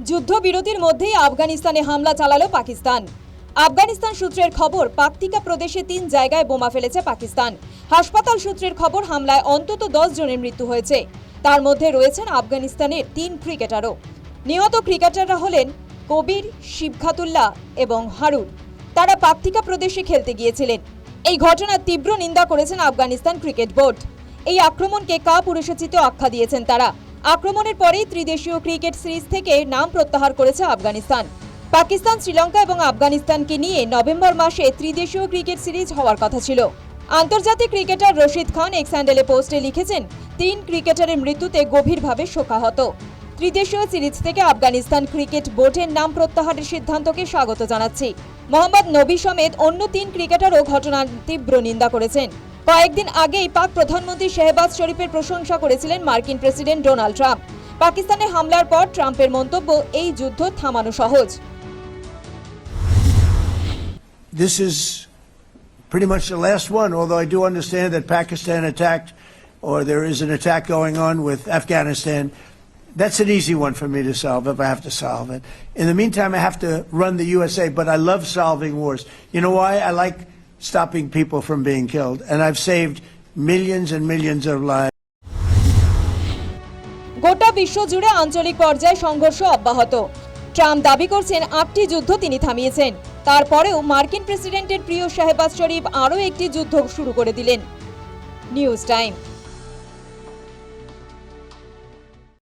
যুদ্ধবিরতির মধ্যেই আফগানিস্তানে হামলা চালালো পাকিস্তান। আফগানিস্তান সূত্রের খবর, পাকতিকা প্রদেশে তিন জায়গায় বোমা ফেলেছে পাকিস্তান। হাসপাতাল সূত্রের খবর, হামলায় অন্তত দশ জনের মৃত্যু হয়েছে। তার মধ্যে রয়েছেন আফগানিস্তানের তিন ক্রিকেটারও। নিহত ক্রিকেটাররা হলেন কবির শিবখাতুল্লাহ এবং হারুন। তারা পাকতিকা প্রদেশে খেলতে গিয়েছিলেন। এই ঘটনার তীব্র নিন্দা করেছেন আফগানিস্তান ক্রিকেট বোর্ড। এই আক্রমণকে কাপুরুষোচিত আখ্যা দিয়েছেন তারা। আক্রমণের পরেই ত্রিদেশীয় ক্রিকেট সিরিজ থেকে নাম প্রত্যাহার করেছে আফগানিস্তান। পাকিস্তান, শ্রীলঙ্কা এবং আফগানিস্তানকে নিয়ে নভেম্বর মাসে ত্রিদেশীয় ক্রিকেট সিরিজ হওয়ার কথা ছিল। আন্তর্জাতিক ক্রিকেটার রশিদ খান এক স্যান্ডেলে পোস্টে লিখেছেন, তিন ক্রিকেটারের মৃত্যুতে গভীরভাবে শোকাহত। ত্রিদেশীয় সিরিজ থেকে আফগানিস্তান ক্রিকেট বোর্ডের নাম প্রত্যাহারের সিদ্ধান্তকে স্বাগত জানাচ্ছি। মোহাম্মদ নবী সমেত অন্য তিন ক্রিকেটারও ঘটনার তীব্র নিন্দা করেছেন। কয়েকদিন আগেই পাক প্রধানমন্ত্রী শেহবাজ শরীফের প্রশংসা করেছিলেন মার্কিন প্রেসিডেন্ট ডোনাল্ড ট্রাম্প পাকিস্তানে হামলার পর ট্রাম্পের মন্তব্য এই যুদ্ধ থামানো সহজ This is pretty much the last one, although I do understand that Pakistan attacked, or there is an attack going on with Afghanistan. That's an easy one for me to solve if I have to solve it. In the meantime, I have to run the USA, but I love solving wars. You know why? I like stopping people from being killed, and I've saved millions and millions of lives. গোটা বিশ্ব জুড়ে আঞ্চলিক পর্যায়ে সংঘর্ষ অব্যাহত। Trump দাবি করছেন আটটি যুদ্ধ তিনি থামিয়েছেন। তারপরেও মার্কিন প্রেসিডেন্টের প্রিয় শাহবাজ শরীফ আরও একটি যুদ্ধ শুরু করে দিলেন। News time.